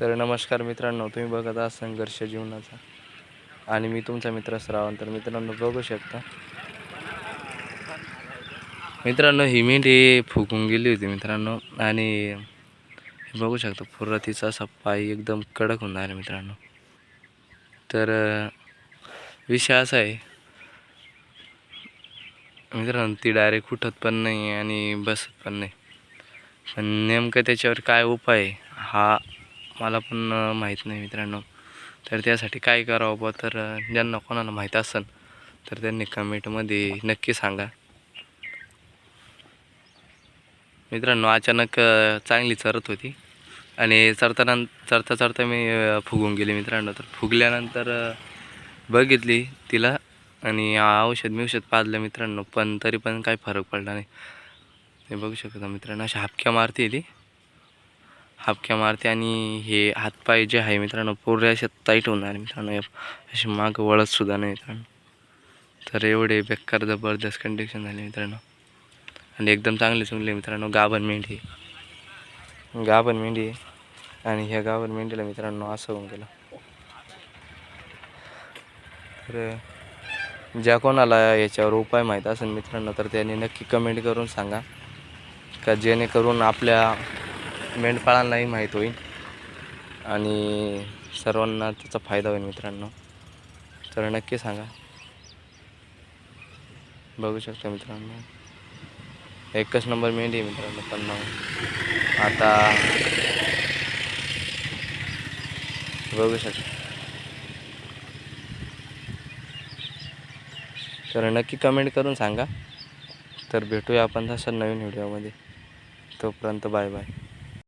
तर नमस्कार मित्रांनो तुम्ही बघत आहात संघर्ष जीवनाचा. आणि मी तुमचा मित्र श्रावण तर मित्रांनो बघू शकता. मित्रांनो ही मेंढी फुगून गेली होती मित्रांनो. आणि बघू शकता पूर्ण तिचा असा पाय एकदम कडक होऊन आहे मित्रांनो. तर विषय असा आहे. मित्रांनो ती डायरेक्ट उठत पण नाही आणि बसत पण नाही. पण नेमकं त्याच्यावर काय उपाय आहे, हा मला पण माहीत नाही मित्रांनो. तर त्यासाठी काय करावं बा तर ज्यांना कोणाला माहीत असेल तर त्यांनी कमेंटमध्ये नक्की सांगा. मित्रांनो अचानक चांगली चरत होती. आणि चरताना चरता चरता मी फुगून गेले मित्रांनो. तर फुगल्यानंतर बघितली तिला आणि औषध मी औषध पाजलं मित्रांनो पण तरी पण काही फरक पडला नाही. ते बघू शकता मित्रांनो अशा हापक्या मारते ती. हापक्या मारते आणि हे हातपाय जे आहे मित्रांनो पूर्ण असे टाईट होणार मित्रांनो. हे असे मागं वळत सुद्धा नाही मित्रांनो. तर एवढे बेकार जबरदस्त कंडिशन झाली मित्रांनो. आणि एकदम चांगले चुंगले मित्रांनो गाभण मेंढी. गाभण मेंढी. आणि ह्या गाभण मेंढीला मित्रांनो असं होऊन गेलं. तर ज्या कोणाला याच्यावर उपाय माहीत असेल मित्रांनो तर त्यांनी नक्की कमेंट करून सांगा. का जेणेकरून आपल्या मेंढपाळांनाही माहीत होईल. आणि सर्वांना त्याचा फायदा होईल मित्रांनो. तर नक्की सांगा. बघू शकता मित्रांनो. एकच नंबर मेंढी आहे मित्रांनो पण आता बघू शकता. तर नक्की कमेंट करून सांगा. तर भेटूया आपण तसं नवीन व्हिडिओमध्ये. तोपर्यंत बाय बाय.